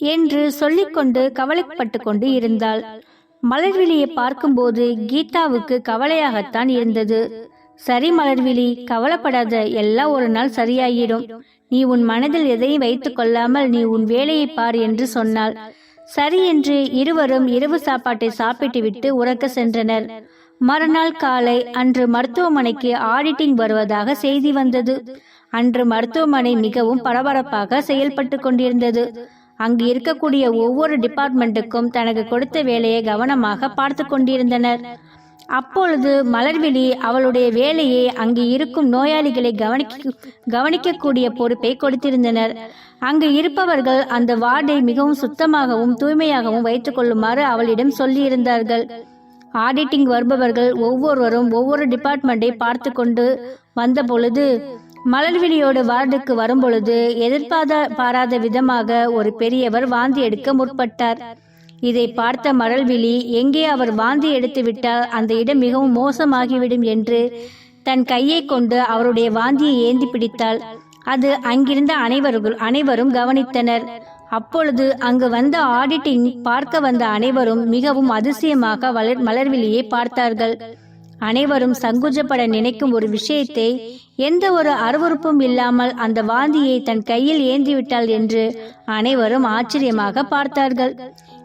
என்று சொல்லிக்கொண்டு கவலைப்பட்டு கொண்டு இருந்தாள். மலர்விழியை பார்க்கும்போது கீதாவுக்கு கவலையாகத்தான் இருந்தது. சரி மலர்விழி கவலைப்படாத எல்லாம் ஒரு நாள் சரியாயிடும். நீ உன் மனதில் எதையும் வைத்துக் கொள்ளாமல் நீ உன் வேலையை பார் என்று சொன்னாள். சரி என்று இருவரும் இரவு சாப்பாட்டை சாப்பிட்டுவிட்டு உறக்க சென்றனர். மறுநாள் காலை அன்று மருத்துவமனைக்கு ஆடிட்டிங் வருவதாக செய்தி வந்தது. அன்று மருத்துவமனை மிகவும் பரபரப்பாக செயல்பட்டு கொண்டிருந்தது. அங்கு இருக்கக்கூடிய ஒவ்வொரு டிபார்ட்மெண்ட்டுக்கும் தனக்கு கொடுத்த வேலையை கவனமாக பார்த்து கொண்டிருந்தனர். அப்பொழுது மலர்விழி அவளுடைய வேலையை அங்கு இருக்கும் நோயாளிகளை கவனிக்க கவனிக்கக்கூடிய பொறுப்பை கொடுத்திருந்தனர். அங்கு இருப்பவர்கள் அந்த வார்டை மிகவும் சுத்தமாகவும் தூய்மையாகவும் வைத்துக் கொள்ளுமாறு அவளிடம் சொல்லியிருந்தார்கள். ஆடிட்டிங் வருபவர்கள் ஒவ்வொருவரும் ஒவ்வொரு டிபார்ட்மெண்ட்டை பார்த்து கொண்டு வந்த பொழுது மலர்விழியோடு வார்டுக்கு வரும்பொழுது எதிர்பார்த்த பாராத விதமாக ஒரு பெரியவர் வாந்தி எடுக்க முற்பட்டார். இதை பார்த்த மலர்விழி எங்கே அவர் வாந்தி எடுத்து விட்டால் அந்த இடம் மிகவும் மோசமாகிவிடும் என்று தன் கையை கொண்டு அவருடைய வாந்தியை ஏந்தி பிடித்தாள். அது அங்கிருந்த அனைவர்கள் அனைவரும் கவனித்தனர். அப்பொழுது அங்கு வந்த ஆடிட்டிங் பார்க்க வந்த அனைவரும் மிகவும் அதிசயமாக மலர்விழியை பார்த்தார்கள். அனைவரும் சங்குஜப்பட நினைக்கும் ஒரு விஷயத்தை எந்த ஒரு அருவருப்பும் இல்லாமல் அந்த வாந்தியை தன் கையில் ஏந்திவிட்டாள் என்று அனைவரும் ஆச்சரியமாக பார்த்தார்கள்.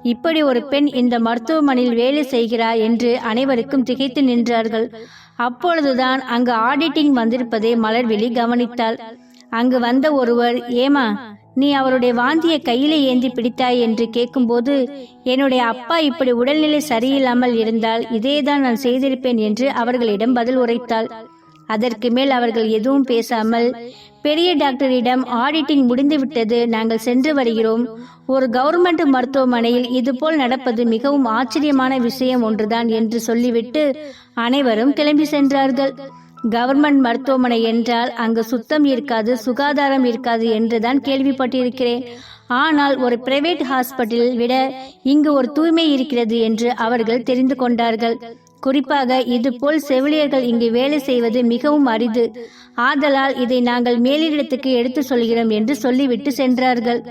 இப்படி ஒரு பெண் இந்த மருத்துவமனையில் வேலை செய்கிறார் என்று அனைவருக்கும் திகைத்து நின்றார்கள். அப்பொழுதுதான் அங்கு ஆடிட்டிங் வந்திருப்பதை மலர்விழி கவனித்தாள். அங்கு வந்த ஒருவர் ஏமா நீ அவருடைய வாந்தியை கையிலே ஏந்தி பிடித்தாய் என்று கேட்கும்போது என்னுடைய அப்பா இப்படி உடல்நிலை சரியில்லாமல் இருந்தால் இதேதான் நான் செய்திருப்பேன் என்று அவர்களிடம் பதில் உரைத்தாள். அதற்கு மேல் அவர்கள் எதுவும் பேசாமல் பெரிய டாக்டரிடம் ஆடிட்டிங் முடிந்துவிட்டது நாங்கள் சென்று வருகிறோம். ஒரு கவர்மெண்ட் மருத்துவமனையில் இதுபோல் நடப்பது மிகவும் ஆச்சரியமான விஷயம் ஒன்றுதான் என்று சொல்லிவிட்டு அனைவரும் கிளம்பி சென்றார்கள். கவர்மெண்ட் மருத்துவமனை என்றால் அங்கு சுத்தம் இருக்காது சுகாதாரம் இருக்காது என்றுதான் கேள்விப்பட்டிருக்கிறேன். ஆனால் ஒரு பிரைவேட் ஹாஸ்பிட்டலில் விட இங்கு ஒரு தூய்மை இருக்கிறது என்று அவர்கள் தெரிந்து கொண்டார்கள். குறிப்பாக இதுபோல் செவிலியர்கள் இங்கு வேலை செய்வது மிகவும் அரிது. ஆதலால் இதை நாங்கள் மேலிடத்துக்கு எடுத்து சொல்கிறோம் என்று சொல்லிவிட்டு சென்றார்கள்.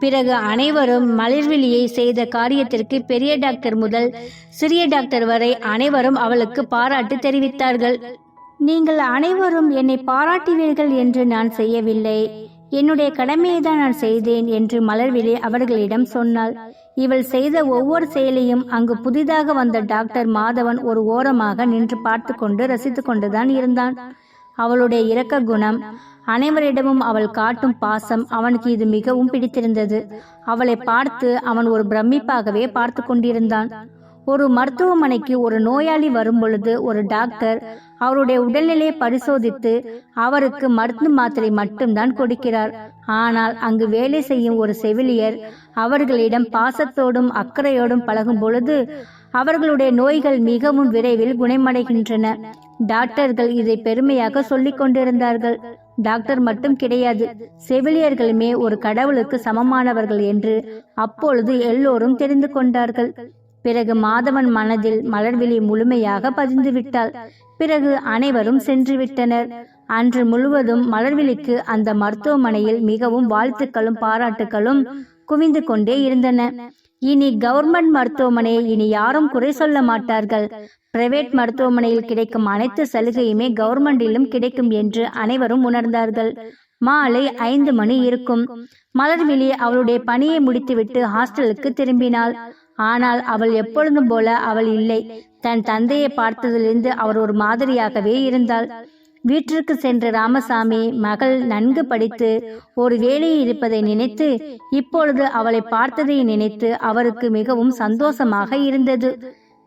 பிறகு அனைவரும் மலர்விழியை செய்த காரியத்திற்கு பெரிய டாக்டர் முதல் சிறிய டாக்டர் வரை அனைவரும் அவளுக்கு பாராட்டு தெரிவித்தார்கள். நீங்கள் அனைவரும் என்னை பாராட்டுவீர்கள் என்று நான் செய்யவில்லை. என்னுடைய கடமையை தான் நான் செய்தேன் என்று மலர்விழி அவர்களிடம் சொன்னாள். இவள் செய்த ஒவ்வொரு செயலையும் அங்கு புதிதாக வந்த டாக்டர் மாதவன் ஒரு ஓரமாக நின்று பார்த்து கொண்டு ரசித்து கொண்டுதான் இருந்தான். அவளுடைய இரக்க குணம் அனைவரிடமும் அவள் காட்டும் பாசம் அவனுக்கு இது மிகவும் பிடித்திருந்தது. அவளை பார்த்து அவன் ஒரு பிரமிப்பாகவே பார்த்து கொண்டிருந்தான். ஒரு மருத்துவமனைக்கு ஒரு நோயாளி வரும்பொழுது ஒரு டாக்டர் அவருடைய உடல்நிலையை பரிசோதித்து அவருக்கு மருந்து மாத்திரை மட்டும்தான் கொடுக்கிறார். ஆனால் அங்கு வேலை செய்யும் ஒரு செவிலியர் அவர்களிடம் பாசத்தோடும் அக்கறையோடும் பழகும் பொழுது அவர்களுடைய நோய்கள் மிகவும் விரைவில் குணமடைகின்றன. டாக்டர்கள் இதை பெருமையாக சொல்லிக் கொண்டிருந்தார்கள். டாக்டர் மட்டும் கிடையாது செவிலியர்களுமே ஒரு கடவுளுக்கு சமமானவர்கள் என்று அப்பொழுது எல்லோரும் தெரிந்து கொண்டார்கள். பிறகு மாதவன் மனதில் மலர்விழி முழுமையாக பதிந்து விட்டாள். பிறகு அனைவரும் சென்று விட்டனர். அன்று முழுவதும் மலர்விழிக்கு அந்த மருத்துவமனையில் மிகவும் வாழ்த்துக்களும் பாராட்டுகளும் குவிந்து கொண்டே இருந்தன. இனி கவர்மெண்ட் மருத்துவமனையை இனி யாரும் குறை சொல்ல மாட்டார்கள். பிரைவேட் மருத்துவமனையில் கிடைக்கும் அனைத்து சலுகையுமே கவர்மெண்டிலும் கிடைக்கும் என்று அனைவரும் உணர்ந்தார்கள். மாலை ஐந்து மணி இருக்கும். மலர்விழி அவளுடைய பணியை முடித்துவிட்டு ஹாஸ்டலுக்கு திரும்பினாள். ஆனால் அவள் எப்பொழுதும் போல அவள் இல்லை. தன் தந்தையை பார்த்ததிலிருந்து அவர் ஒரு மாதிரியாகவே இருந்தாள். வீட்டிற்கு சென்ற ராமசாமி மகள் நன்கு படித்து ஒரு வேலையில் இருப்பதை நினைத்து இப்பொழுது அவளை பார்த்ததை நினைத்து அவருக்கு மிகவும் சந்தோஷமாக இருந்தது.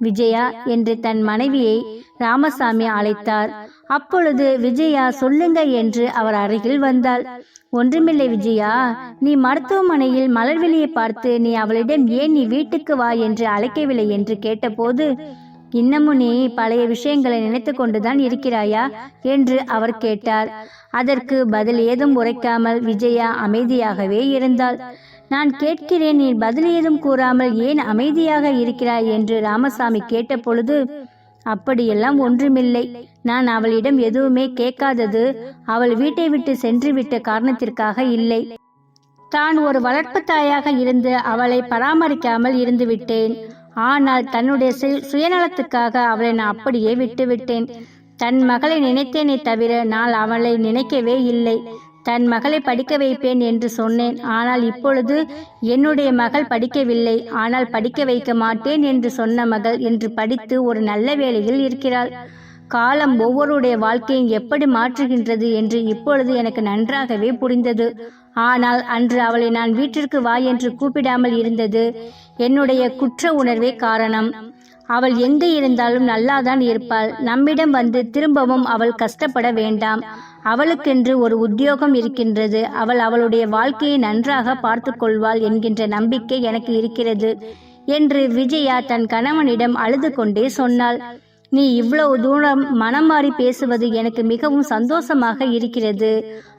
விஜயா என்று தன் மனைவியை ராமசாமி அழைத்தார். அப்பொழுது விஜயா சொல்லுங்க என்று அவர் அருகில் வந்தாள். ஒன்றுமில்லை விஜயா நீ மருத்துவமனையில் மலர்விழியை பார்த்து நீ அவளிடம் ஏன் நீ வீட்டுக்கு வா என்று அழைக்கவில்லை என்று கேட்டபோது இன்னமும் நீ பழைய விஷயங்களை நினைத்து கொண்டுதான் இருக்கிறாயா? என்று அவர் கேட்டார். அதற்கு பதில் ஏதும் உரைக்காமல் விஜயா அமைதியாகவே இருந்தாள். நான் கேட்கிறேன் நீ பதில் ஏதும் கூறாமல் ஏன் அமைதியாக இருக்கிறாய் என்று ராமசாமி கேட்டபொழுது அப்படியெல்லாம் ஒன்றுமில்லை. நான் அவளிடம் எதுவுமே கேட்காதது. அவள் வீட்டை விட்டு சென்று விட்ட காரணத்திற்காக இல்லை. தான் ஒரு வளர்ப்பு தாயாக இருந்து அவளை பராமரிக்காமல் இருந்து விட்டேன் ஆனால் தன்னுடைய சுயநலத்துக்காக அவளை நான் அப்படியே விட்டுவிட்டேன். தன் மகளை நினைத்தேனே தவிர நான் அவளை நினைக்கவே இல்லை. தன் மகளை படிக்க வைப்பேன் என்று சொன்னேன். ஆனால் இப்பொழுது என்னுடைய மகள் படிக்கவில்லை. ஆனால் படிக்க வைக்க மாட்டேன் என்று சொன்ன மகள் என்று படித்து ஒரு நல்ல வேலையில் இருக்கிறாள். காலம் ஒவ்வொருடைய வாழ்க்கையும் எப்படி மாற்றுகின்றது என்று இப்பொழுது எனக்கு நன்றாகவே புரிந்தது. ஆனால் அன்று அவளை நான் வீட்டிற்கு வா என்று கூப்பிடாமல் இருந்தது. என்னுடைய குற்ற உணர்வே காரணம். அவள் எங்கே இருந்தாலும் நல்லாதான் இருப்பாள். நம்மிடம் வந்து திரும்பவும் அவள் கஷ்டப்பட வேண்டாம். அவளுக்கென்று ஒரு உத்தியோகம் இருக்கின்றது. அவள் அவளுடைய வாழ்க்கையை நன்றாக பார்த்து கொள்வாள் என்கின்ற நம்பிக்கை எனக்கு இருக்கிறது என்று விஜயா தன் கணவனிடம் அழுது கொண்டே சொன்னாள். நீ இவ்வளவு தூரம் மனம் மாறி பேசுவது எனக்கு மிகவும் சந்தோஷமாக இருக்கிறது.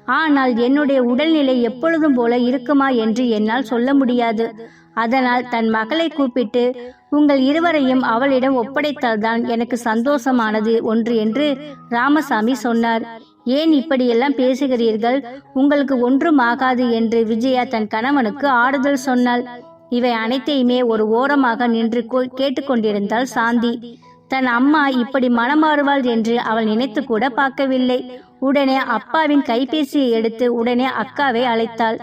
ஆனால் என்னுடைய உடல்நிலை எப்பொழுதும் போல இருக்குமா என்று என்னால் சொல்ல முடியாது. அதனால் தன் மகளை கூப்பிட்டு உங்கள் இருவரையும் அவளிடம் ஒப்படைத்தால்தான் எனக்கு சந்தோஷமானது ஒன்று என்று ராமசாமி சொன்னார். ஏன் இப்படியெல்லாம் பேசுகிறீர்கள்? உங்களுக்கு ஒன்றும் ஆகாது என்று விஜயா தன் கணவனுக்கு ஆறுதல் சொன்னாள். இவை அனைத்தையுமே ஒரு ஓரமாக நின்று கேட்டுக்கொண்டிருந்தாள் சாந்தி. தன் அம்மா இப்படி மனமாறுவாள் என்று அவள் நினைத்து கூட பார்க்கவில்லை. உடனே அப்பாவின் கைபேசியை எடுத்து உடனே அக்காவை அழைத்தாள்.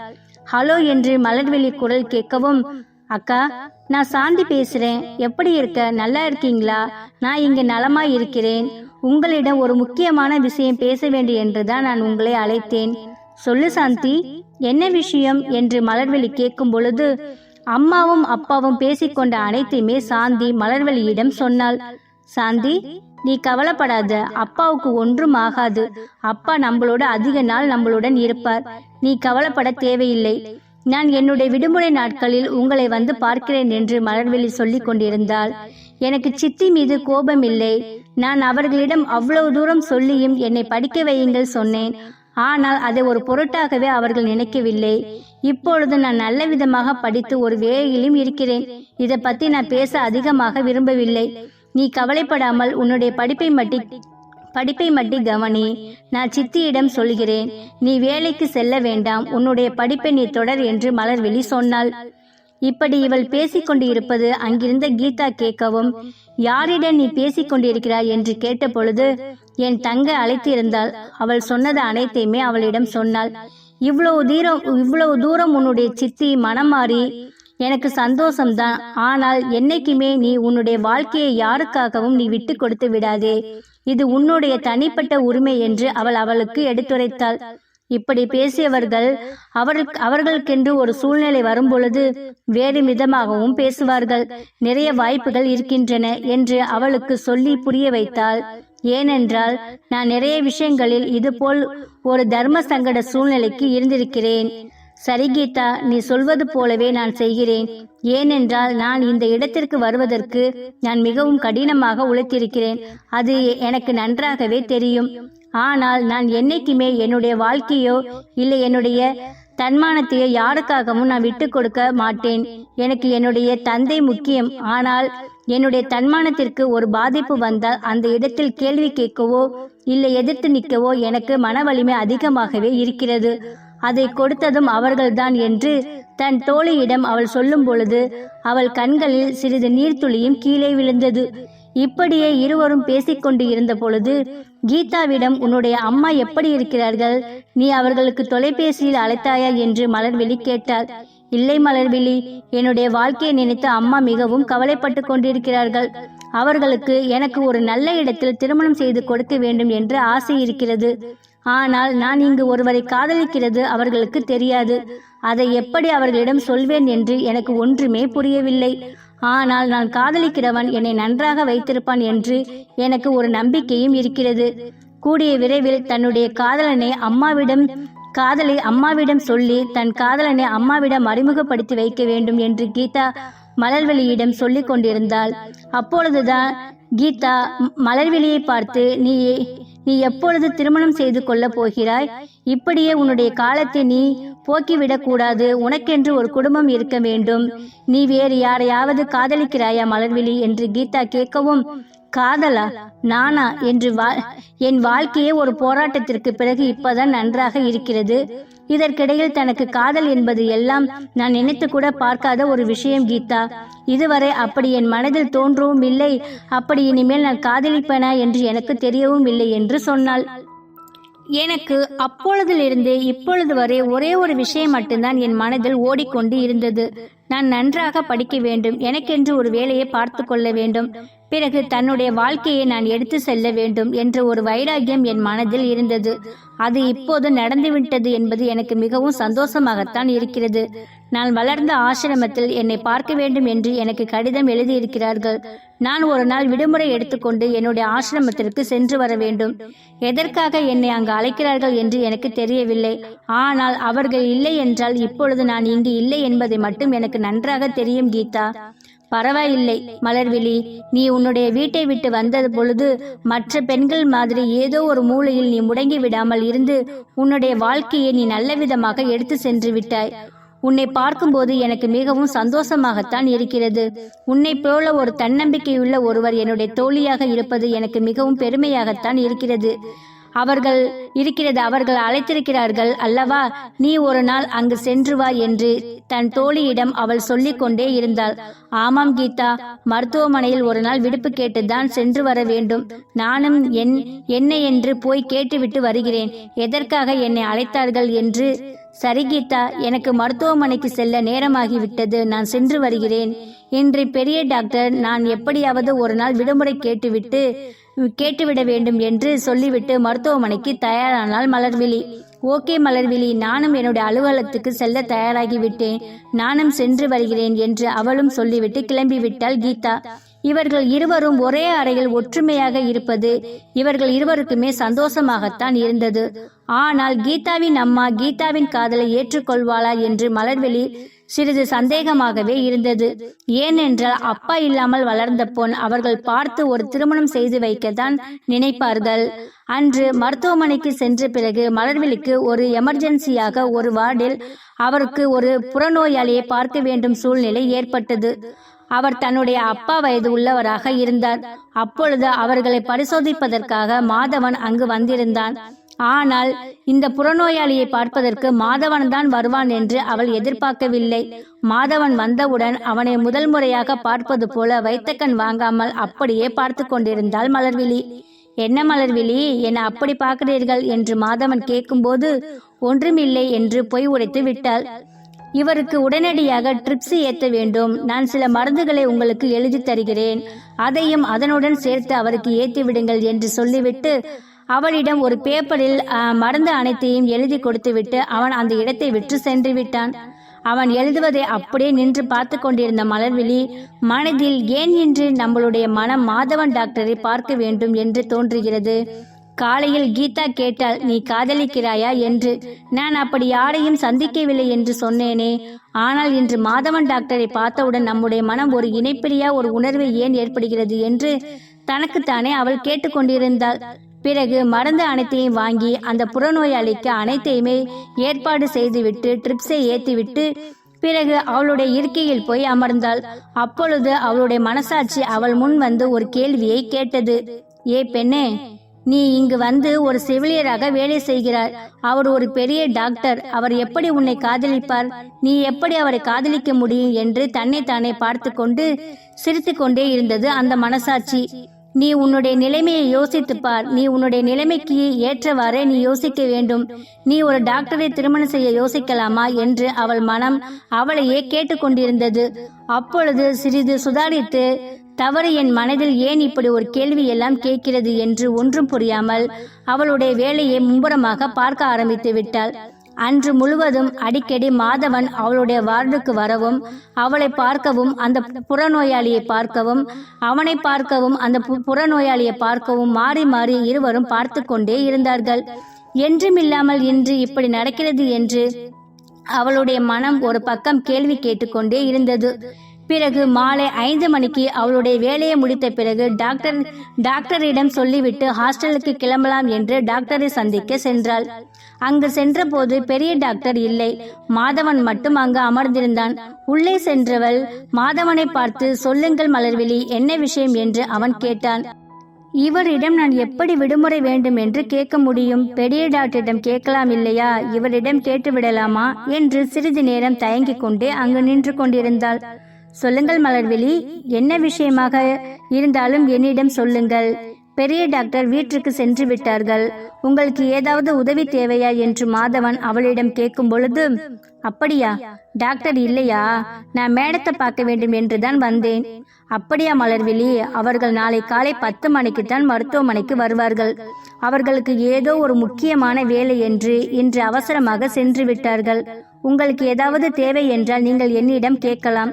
ஹலோ என்று மலர்வெளி குரல் கேட்கவும் அக்கா நான் சாந்தி பேசுறேன். எப்படி இருக்க? நல்லா இருக்கீங்களா? நான் இங்க நலமா இருக்கிறேன். உங்களிடம் ஒரு முக்கியமான விஷயம் பேச வேண்டும் என்றுதான் நான் உங்களை அழைத்தேன். சொல்லு சாந்தி. என்ன விஷயம்? என்று மலர்வெளி கேட்கும் பொழுது அம்மாவும் அப்பாவும் பேசிக்கொண்ட அனைத்தையுமே சாந்தி மலர்வழியிடம் சொன்னாள். சாந்தி நீ கவலைப்படாத. அப்பாவுக்கு ஒன்றும் ஆகாது. அப்பா நம்மளோட அதிக நாள் நம்மளுடன் இருப்பார். நீ கவலைப்பட தேவையில்லை. நான் என்னுடைய விடுமுறை நாட்களில் உங்களை வந்து பார்க்கிறேன் என்று மலர்வெளி சொல்லிக் கொண்டிருந்தாள். எனக்கு சித்தி மீது கோபம் இல்லை. நான் அவர்களிடம் அவ்வளவு தூரம் சொல்லியும் என்னை படிக்க வையுங்கள் சொன்னேன். ஆனால் அதை ஒரு பொருட்டாகவே அவர்கள் நினைக்கவில்லை. இப்பொழுது நான் நல்ல விதமாக படித்து ஒரு வேலையிலும் இருக்கிறேன். இதை பத்தி நான் பேச அதிகமாக விரும்பவில்லை. நீ கவலைப்படாமல் உன்னுடைய படிப்பை மட்டும் படிப்பை மட்டி கவனி. நான் சித்தியிடம் சொல்கிறேன் நீ வேலைக்கு செல்ல வேண்டாம் உன்னுடைய படிப்பை நீ தொடர் என்று மலர்விழி சொன்னாள். இப்படி இவள் பேசிக்கொண்டு இருப்பது அங்கிருந்த கீதா கேட்கவும் யாரிடம் நீ பேசிக் கொண்டிருக்கிறாய்? என்று கேட்டபொழுது என் தங்க அழைத்திருந்தாள். அவள் சொன்னது அனைத்தையுமே அவளிடம் சொன்னாள். இவ்வளவு தூரம் இவ்வளவு தூரம் உன்னுடைய சித்தி மனம் மாறி எனக்கு சந்தோஷம்தான். ஆனால் என்னைக்குமே நீ உன்னுடைய வாழ்க்கையை யாருக்காகவும் நீ விட்டு கொடுத்து விடாதே. இது உன்னுடைய தனிப்பட்ட உரிமை என்று அவள் அவளுக்கு எடுத்துரைத்தாள். இப்படி பேசியவர்கள் அவருக்கு அவர்களுக்கென்று ஒரு சூழ்நிலை வரும்பொழுது வேறு விதமாகவும் பேசுவார்கள். நிறைய வாய்ப்புகள் இருக்கின்றன என்று அவளுக்கு சொல்லி புரிய வைத்தாள். ஏனென்றால் நான் நிறைய விஷயங்களில் இதுபோல் ஒரு தர்ம சங்கட சூழ்நிலைக்கு இருந்திருக்கிறேன். சரி கீதா நீ சொல்வது போலவே நான் செய்கிறேன். ஏனென்றால் நான் இந்த இடத்திற்கு வருவதற்கு நான் மிகவும் கடினமாக உழைத்திருக்கிறேன். அது எனக்கு நன்றாகவே தெரியும். ஆனால் நான் என்னைக்குமே என்னுடைய வாழ்க்கையோ இல்லை என்னுடைய தன்மானத்தையோ யாருக்காகவும் நான் விட்டு கொடுக்க மாட்டேன். எனக்கு என்னுடைய தந்தை முக்கியம். ஆனால் என்னுடைய தன்மானத்திற்கு ஒரு பாதிப்பு வந்தால் அந்த இடத்தில் கேள்வி கேட்கவோ இல்லை எதிர்த்து நிற்கவோ எனக்கு மன வலிமை அதிகமாகவே இருக்கிறது. அதை கொடுத்ததும் அவர்கள்தான் என்று தன் தோழியிடம் அவள் சொல்லும் பொழுது அவள் கண்களில் சிறிது நீர்த்துளியும் கீழே விழுந்தது. இப்படியே இருவரும் பேசிக்கொண்டு இருந்த பொழுது கீதாவிடம் உன்னுடைய அம்மா எப்படி இருக்கிறார்கள்? நீ அவர்களுக்கு தொலைபேசியில் அழைத்தாயா? என்று மலர்விழி கேட்டாள். இல்லை மலர்விழி என்னுடைய வாழ்க்கையை நினைத்து அம்மா மிகவும் கவலைப்பட்டு கொண்டிருக்கிறார்கள். அவர்களுக்கு எனக்கு ஒரு நல்ல இடத்தில் திருமணம் செய்து கொடுக்க வேண்டும் என்று ஆசை இருக்கிறது. ஆனால் நான் இங்கு ஒருவரை காதலிக்கிறது அவர்களுக்கு தெரியாது. அதை எப்படி அவர்களிடம் சொல்வேன் என்று எனக்கு ஒன்றுமே புரியவில்லை. ஆனால் நான் காதலிக்கிறவன் என்னை நன்றாக வைத்திருப்பான் என்று எனக்கு ஒரு நம்பிக்கையும் இருக்கிறது. கூடிய விரைவில் தன்னுடைய காதலனை அம்மாவிடம் காதலை அம்மாவிடம் சொல்லி தன் காதலனை அம்மாவிடம் அறிமுகப்படுத்தி வைக்க வேண்டும் என்று கீதா மலர்வெளியிடம் சொல்லிக் கொண்டிருந்தாள். அப்பொழுதுதான் கீதா மலர்வெளியை பார்த்து நீ நீ எப்பொழுது திருமணம் செய்து கொள்ளப் போகிறாய்? இப்படியே உன்னுடைய காலத்தை நீ போக்கிவிடக் கூடாது. உனக்கென்று ஒரு குடும்பம் இருக்க வேண்டும். நீ வேறு யாரையாவது காதலிக்கிறாயா மலர்விழி? என்று கீதா கேட்கவும் காதலா நானா என்று வா என் வாழ்க்கையே ஒரு போராட்டத்திற்கு பிறகு இப்பதான் நன்றாக இருக்கிறது. இதற்கிடையில் தனக்கு காதல் என்பது எல்லாம் நான் நினைத்து கூட பார்க்காத ஒரு விஷயம் கீதா. இதுவரை அப்படி என் மனதில் தோன்றவும் இல்லை. அப்படி இனிமேல் நான் காதலிப்பேனா என்று எனக்கு தெரியவும் இல்லை என்று சொன்னாள். எனக்கு அப்பொழுதிலிருந்து இப்பொழுது வரை ஒரே ஒரு விஷயம் மட்டும்தான் என் மனதில் ஓடிக்கொண்டு இருந்தது. நான் நன்றாக படிக்க வேண்டும். எனக்கென்று ஒரு வேலையை பார்த்து கொள்ள வேண்டும். பிறகு தன்னுடைய வாழ்க்கையை நான் எடுத்து செல்ல வேண்டும் என்ற ஒரு வைராகியம் என் மனதில் இருந்தது. அது இப்போது நடந்துவிட்டது என்பது எனக்கு மிகவும் சந்தோஷமாகத்தான் இருக்கிறது. நான் வளர்ந்த ஆசிரமத்தில் என்னை பார்க்க வேண்டும் என்று எனக்கு கடிதம் எழுதியிருக்கிறார்கள். நான் ஒரு நாள் விடுமுறை எடுத்துக்கொண்டு என்னுடைய ஆசிரமத்திற்கு சென்று வர வேண்டும். எதற்காக என்னை அங்கு அழைக்கிறார்கள் என்று எனக்கு தெரியவில்லை. ஆனால் அவர்கள் இல்லை என்றால் இப்பொழுது நான் இங்கு இல்லை என்பதை மட்டும் எனக்கு நன்றாக தெரியும் கீதா. பரவாயில்லை மலர்விழி. நீ உன்னுடைய வீட்டை விட்டு வந்தது பொழுது மற்ற பெண்கள் மாதிரி ஏதோ ஒரு மூலையில் நீ முடங்கி விடாமல் இருந்து உன்னுடைய வாழ்க்கையை நீ நல்ல விதமாக எடுத்து சென்று விட்டாய். உன்னை பார்க்கும்போது எனக்கு மிகவும் சந்தோஷமாகத்தான் இருக்கிறது. உன்னை போல ஒரு தன்னம்பிக்கையுள்ள ஒருவர் என்னுடைய தோழியாக இருப்பது எனக்கு மிகவும் பெருமையாகத்தான் இருக்கிறது. அவர்கள் இருக்கிறது அவர்கள் அழைத்திருக்கிறார்கள் அல்லவா? நீ ஒரு நாள் அங்கு சென்று வா என்று தன் தோழியிடம் அவள் சொல்லிக் கொண்டே இருந்தாள். ஆமாம் கீதா மருத்துவமனையில் ஒரு நாள் விடுப்பு கேட்டுதான் சென்று வர வேண்டும். நானும் என் என்ன என்று போய் கேட்டுவிட்டு வருகிறேன். எதற்காக என்னை அழைத்தார்கள் என்று சரி கீதா எனக்கு மருத்துவமனைக்கு செல்ல நேரமாகிவிட்டது. நான் சென்று வருகிறேன். இன்று பெரிய டாக்டர் நான் எப்படியாவது ஒரு நாள் விடுமுறை கேட்டுவிட்டு கேட்டுவிட வேண்டும் என்று சொல்லிவிட்டு மருத்துவமனைக்கு தயாரானால் மலர்விழி. ஓகே மலர்விழி நானும் என்னுடைய அலுவலகத்துக்கு செல்ல தயாராகிவிட்டேன். நானும் சென்று வருகிறேன் என்று அவளும் சொல்லிவிட்டு கிளம்பிவிட்டாள் கீதா. இவர்கள் இருவரும் ஒரே அறையில் ஒற்றுமையாக இருப்பது இவர்கள் இருவருக்குமே சந்தோஷமாகத்தான் இருந்தது. ஆனால் கீதாவின் அம்மா கீதாவின் காதலை ஏற்றுக்கொள்வாளா என்று மலர்வெளி சிறிது சந்தேகமாகவே இருந்தது. ஏனென்றால் அப்பா இல்லாமல் வளர்ந்த பொன் அவர்கள் பார்த்து ஒரு திருமணம் செய்து வைக்கத்தான் நினைப்பார்கள். அன்று மருத்துவமனைக்கு சென்ற பிறகு மலர்விழிக்கு ஒரு எமர்ஜென்சியாக ஒரு வார்டில் அவருக்கு ஒரு புறநோயாளியை பார்க்க வேண்டும் சூழ்நிலை ஏற்பட்டது. அவர் தன்னுடைய அப்பா வயது உள்ளவராக இருந்தார். அப்பொழுது அவர்களை பரிசோதிப்பதற்காக மாதவன் அங்கு வந்திருந்தான். ஆனால் இந்த புறநோயாளியை பார்ப்பதற்கு மாதவன் தான் வருவான் என்று அவள் எதிர்பார்க்கவில்லை. மாதவன் வந்தவுடன் அவனை முதல் முறையாக பார்ப்பது போல வைத்தக்கண் வாங்காமல் அப்படியே பார்த்து கொண்டிருந்தாள் மலர்விழி. என்ன மலர்விழி என்னை அப்படி பார்க்கிறீர்கள்? என்று மாதவன் கேட்கும்போது ஒன்றுமில்லை என்று பொய் உரைத்து விட்டாள். இவருக்கு உடனடியாக ட்ரிப்ஸ் ஏற்ற வேண்டும். நான் சில மருந்துகளை உங்களுக்கு எழுதி தருகிறேன். அதையும் அதனுடன் சேர்த்து அவருக்கு ஏற்றி விடுங்கள் என்று சொல்லிவிட்டு அவளிடம் ஒரு பேப்பரில் மருந்து அனைத்தையும் எழுதி கொடுத்துவிட்டு அவன் அந்த இடத்தை விற்று சென்று விட்டான். அவன் எழுதுவதை அப்படியே நின்று பார்த்து கொண்டிருந்த மலர்விழி மனதில் ஏன் இன்று நம்மளுடைய மனம் மாதவன் டாக்டரை பார்க்க வேண்டும் என்று தோன்றுகிறது. காலையில் கீதா கேட்டாள் நீ காதலிக்கிறாயா? என்று. நான் அப்படி யாரையும் சந்திக்கவில்லை என்று சொன்னேனே. ஆனால் இன்று மாதவன் டாக்டரை பார்த்தவுடன் நம்முடைய மனம் ஒரு இணைப்பிரியா ஒரு உணர்வு ஏன் ஏற்படுகிறது? என்று தனக்குத்தானே அவள் கேட்டுக்கொண்டிருந்தாள். பிறகு மருந்து அனைத்தையும் வாங்கி அந்த புறநோயாளிக்கு அனைத்தையுமே ஏற்பாடு செய்துவிட்டு ட்ரிப்ஸை ஏற்றிவிட்டு பிறகு அவளுடைய இருக்கையில் போய் அமர்ந்தாள். அப்பொழுது அவளுடைய மனசாட்சி அவள் முன் வந்து ஒரு கேள்வியை கேட்டது. ஏ பெண்ணே நீ இங்கு வந்து ஒரு செவிலியராக வேலை செய்கிறார் அவர் ஒரு பெரிய டாக்டர். அவர் எப்படி உன்னை காதலிப்பார்? நீ எப்படி அவரை காதலிக்க முடியும் என்று தன்னை தானே பார்த்து கொண்டு சிரித்து கொண்டே இருந்தது அந்த மனசாட்சி. நீ உன்னுடைய நிலைமையை யோசித்துப் பார் நீ உன்னுடைய நிலைமைக்கு ஏற்றவாறே நீ யோசிக்க வேண்டும். நீ ஒரு டாக்டரை திருமணம் செய்ய யோசிக்கலாமா என்று அவள் மனம் அவளையே கேட்டுக்கொண்டிருந்தது. அப்பொழுது சிறிது சுதாரித்து தவறு என் மனதில் ஏன் இப்படி ஒரு கேள்வி எல்லாம் கேட்கிறது என்று ஒன்றும் புரியாமல் அவளுடைய வேலையை மும்புறமாக பார்க்க ஆரம்பித்து விட்டாள். அன்று முழுவதும் அடிக்கடி மாதவன் அவளுடைய வார்டுக்கு வரவும் அவளை பார்க்கவும் அந்த புறநோயாளியை பார்க்கவும் அவனை பார்க்கவும் அந்த பு- புறநோயாளியை பார்க்கவும் மாறி மாறி இருவரும் பார்த்து கொண்டே இருந்தார்கள். என்றுமில்லாமல் இன்று இப்படி நடக்கிறது என்று அவளுடைய மனம் ஒரு பக்கம் கேள்வி கேட்டுக்கொண்டே இருந்தது. பிறகு மாலை ஐந்து மணிக்கு அவளுடைய வேலையை முடித்த பிறகு டாக்டர் டாக்டரிடம் சொல்லிவிட்டு ஹாஸ்டலுக்கு கிளம்பலாம் என்று டாக்டரை சந்திக்க சென்றாள். அங்கு சென்றபோது பெரிய டாக்டர் இல்லை. மாதவன் மட்டும் அங்கு அமர்ந்திருந்தான். உள்ளே சென்றவள் மாதவனை பார்த்து சொல்லுங்கள் மலர்விழி என்ன விஷயம் என்று அவன் கேட்டான். இவரிடம் நான் எப்படி விடுமுறை வேண்டும் என்று கேட்க முடியும்? பெரிய டாக்டரிடம் கேட்கலாம் இல்லையா? இவரிடம் கேட்டு விடலாமா என்று சிறிது நேரம் தயங்கிக் கொண்டே அங்கு நின்று கொண்டிருந்தாள். சொல்லுங்கள் மலர்விழி என்ன விஷயமாக இருந்தாலும் என்னிடம் சொல்லுங்கள். பெரிய டாக்டர் வீட்டிற்கு சென்று விட்டார்கள். உங்களுக்கு ஏதாவது உதவி தேவையா என்று மாதவன் அவளிடம் கேட்கும் பொழுது அப்படியா டாக்டர் இல்லையா? நான் மேடத்தை பார்க்க வேண்டும் என்றுதான் வந்தேன். அப்படியா மலர்விழி அவர்கள் நாளை காலை பத்து மணிக்கு தான் மருத்துவமனைக்கு வருவார்கள். அவர்களுக்கு ஏதோ ஒரு முக்கியமான வேலை என்று இன்று அவசரமாக சென்று விட்டார்கள். உங்களுக்கு ஏதாவது தேவை என்றால் நீங்கள் என்னிடம் கேட்கலாம்.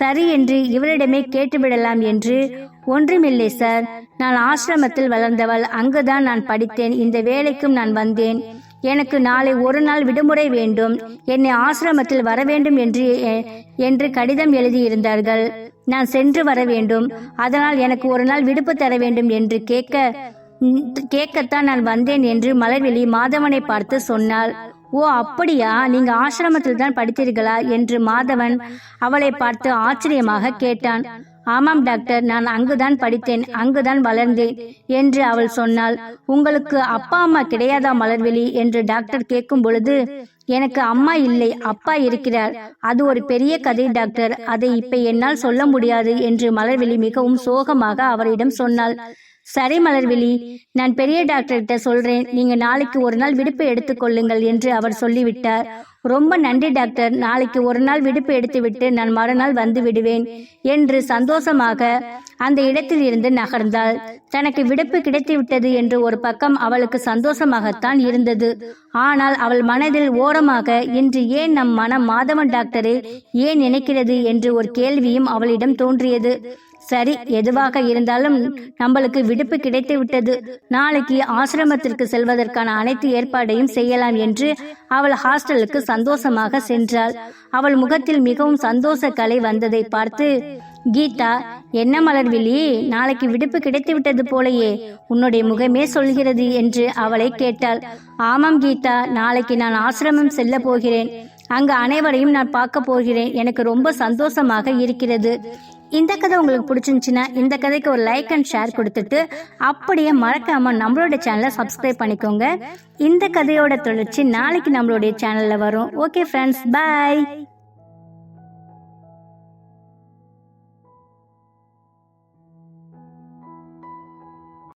சரி என்று இவரிடமே கேட்டுவிடலாம் என்று ஒன்றுமில்லை சார். நான் ஆசிரமத்தில் வளர்ந்தவள் அங்குதான் நான் படித்தேன் இந்த வேலைக்கும் நான் வந்தேன். எனக்கு நாளை ஒரு நாள் விடுமுறை வேண்டும். என்னை ஆசிரமத்தில் வர வேண்டும் என்று எ- என்று கடிதம் எழுதியிருந்தார்கள். நான் சென்று வர வேண்டும். அதனால் எனக்கு ஒரு நாள் விடுப்பு தர வேண்டும் என்று கேட்க கேட்கத்தான் நான் வந்தேன் என்று மலர்விழி மாதவனை பார்த்து சொன்னாள். ஓ அப்படியா? நீங்க ஆசிரமத்தில் தான் படித்தீர்களா? என்று மாதவன் அவளை பார்த்து ஆச்சரியமாக கேட்டான். ஆமாம் டாக்டர். நான் அங்குதான் படித்தேன் அங்குதான் வளர்ந்தேன் என்று அவள் சொன்னாள். உங்களுக்கு அப்பா அம்மா கிடையாதா மலர்விழி? என்று டாக்டர் கேட்கும் பொழுது எனக்கு அம்மா இல்லை அப்பா இருக்கிறார். அது ஒரு பெரிய கதை டாக்டர். அதை இப்ப என்னால் சொல்ல முடியாது என்று மலர்விழி மிகவும் சோகமாக அவரிடம் சொன்னாள். சரி மலர்விழி நான் பெரிய டாக்டர்கிட்ட சொல்றேன். நீங்க நாளைக்கு ஒரு நாள் விடுப்பு எடுத்துக்கொள்ளுங்கள் என்று அவர் சொல்லிவிட்டார். ரொம்ப நன்றி டாக்டர். நாளைக்கு ஒரு நாள் விடுப்பு எடுத்துவிட்டு நான் மறுநாள் வந்து விடுவேன் என்று சந்தோஷமாக அந்த இடத்தில் இருந்து நகர்ந்தாள். தனக்கு விடுப்பு கிடைத்துவிட்டது என்று ஒரு பக்கம் அவளுக்கு சந்தோஷமாகத்தான் இருந்தது. ஆனால் அவள் மனதில் ஓரமாக இன்று ஏன் நம் மனம் மாதவன் டாக்டரை ஏன் நினைக்கிறது என்று ஒரு கேள்வியும் அவளிடம் தோன்றியது. சரி எதுவாக இருந்தாலும் நம்மளுக்கு விடுப்பு கிடைத்து விட்டது. நாளைக்கு ஆசிரமத்திற்கு செல்வதற்கான அனைத்து ஏற்பாடையும் செய்யலாம் என்று அவள் ஹாஸ்டலுக்கு சந்தோஷமாக சென்றாள். அவள் முகத்தில் மிகவும் சந்தோஷ கலை வந்ததை பார்த்து கீதா என்ன மலர்விழி நாளைக்கு விடுப்பு கிடைத்து விட்டது போலயே. உன்னுடைய முகமே சொல்கிறது என்று அவளை கேட்டாள். ஆமாம் கீதா நாளைக்கு நான் ஆசிரமம் செல்ல போகிறேன். அங்கு அனைவரையும் நான் பார்க்க போகிறேன். எனக்கு ரொம்ப சந்தோஷமாக இருக்கிறது. இந்த கதை உங்களுக்கு பிடிச்சிருந்துச்சுன்னா இந்த கதைக்கு ஒரு லைக் அண்ட் ஷேர் கொடுத்துட்டு அப்படியே மறக்காம நம்மளோட சேனலை சப்ஸ்கிரைப் பண்ணிக்கோங்க. இந்த கதையோட தொடர்ச்சி நாளைக்கு நம்மளுடைய சேனல்ல வரும். Okay friends by